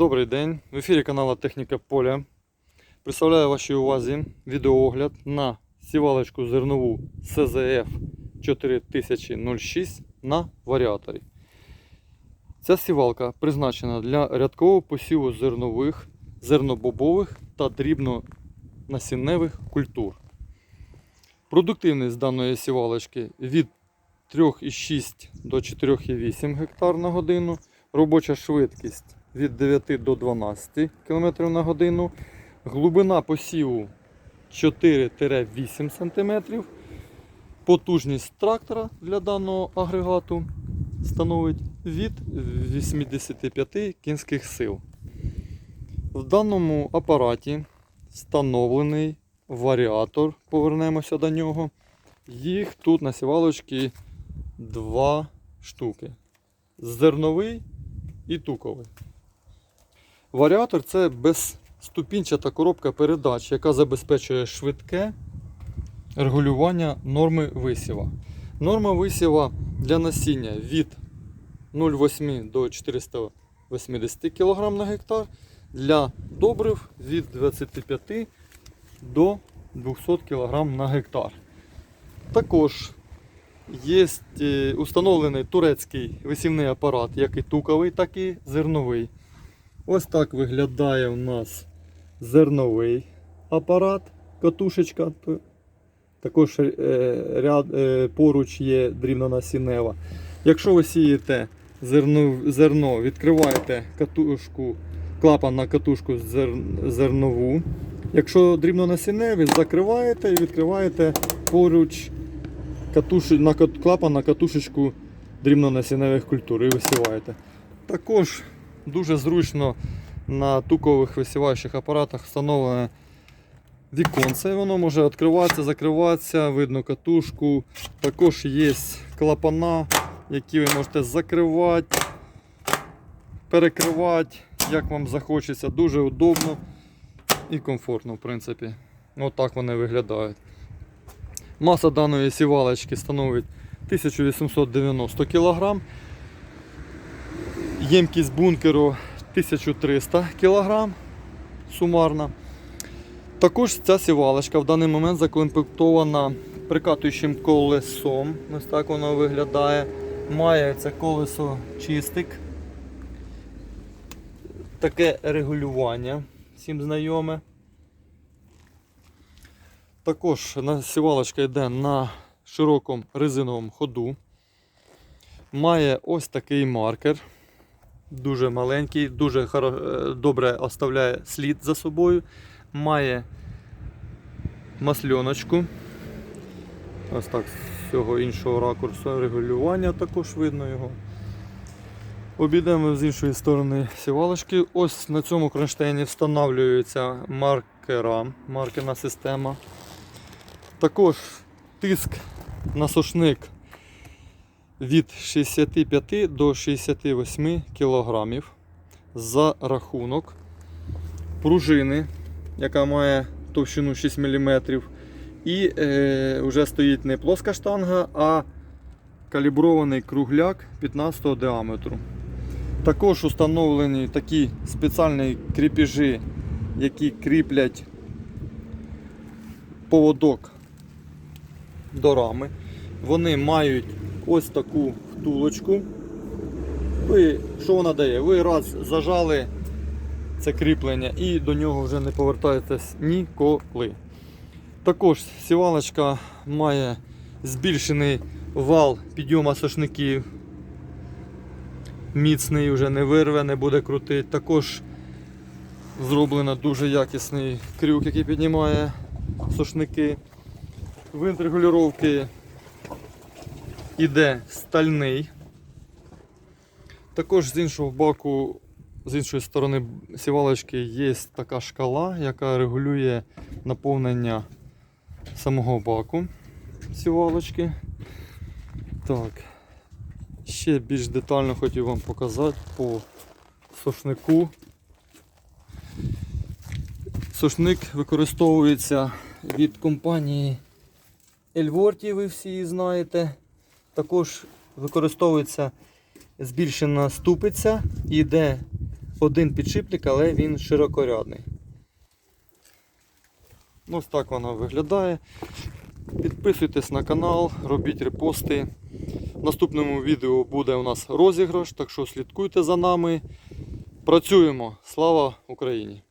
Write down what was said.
Добрий день. В ефірі каналу Техніка Поля. Представляю вашій увазі відеоогляд на сівалочку зернову СЗФ 4006 на варіаторі. Ця сівалка призначена для рядкового посіву зернових, зернобобових та дрібнонасінневих культур. Продуктивність даної сівалочки від 3,6 до 4,8 гектар на годину. Робоча швидкість від 9 до 12 км на годину. Глибина посіву 4-8 см. Потужність трактора для даного агрегату становить від 85 кінських сил. В даному апараті встановлений варіатор, повернемося до нього. Їх тут на сівалочці два штуки. Зерновий і туковий. Варіатор це безступінчата коробка передач, яка забезпечує швидке регулювання норми висіва. Норма висіва для насіння від 0,8 до 480 кг на гектар, для добрив від 25 до 200 кг на гектар. Також Є е, установлений турецький висівний апарат, як і туковий, так і зерновий. Ось так виглядає у нас зерновий апарат, катушечка. Також е, ряд, е, поруч є дрібнонасіннева. Якщо ви сієте зерно, зерно відкриваєте катушку, клапан на катушку зер, зернову. Якщо дрібнонасінневі, закриваєте і відкриваєте поруч катуш... на клапан на катушечку дрібнонасінневих культур і висіваєте. Також дуже зручно на тукових висіваючих апаратах встановлене віконце. Воно може відкриватися, закриватися, видно катушку. Також є клапана, які ви можете закривати, перекривати, як вам захочеться. Дуже удобно і комфортно, в принципі. Отак вони виглядають. Маса даної сівалочки становить 1890 кг. Ємкість бункеру 1300 кг сумарно. Також ця сівалочка в даний момент закомплектована прикатуючим колесом. Ось так воно виглядає. Має це колесо чистик. Таке регулювання всім знайоме. Також сівалочка йде на широкому резиновому ходу. Має ось такий маркер. Дуже маленький, дуже е, добре оставляє слід за собою. Має масльоночку. Ось так з цього іншого ракурсу регулювання також видно його. Обійдемо з іншої сторони сівалочки. Ось на цьому кронштейні встановлюється маркера, маркерна система. Також тиск на сушник від 65 до 68 кг за рахунок пружини, яка має товщину 6 мм. І е, вже стоїть не плоска штанга, а калібрований кругляк 15 діаметру. Також установлені такі спеціальні кріпежі, які кріплять поводок до рами. Вони мають ось таку втулочку. Ви, що вона дає? Ви раз зажали це кріплення і до нього вже не повертаєтесь ніколи. Також сівалочка має збільшений вал підйому сошників. Міцний вже не вирве, не буде крутити. Також зроблено дуже якісний крюк, який піднімає сошники. Винт регулювання іде стальний. Також з іншого боку, з іншої сторони сівалочки є така шкала, яка регулює наповнення самого баку сівалочки. Так. Ще більш детально хотів вам показати по сошнику. Сошник використовується від компанії Ельворті, ви всі її знаєте. Також використовується збільшена ступиця йде один підшипник, але він широкорядний. Ось так вона виглядає. Підписуйтесь на канал, робіть репости. В наступному відео буде у нас розіграш, так що слідкуйте за нами. Працюємо. Слава Україні!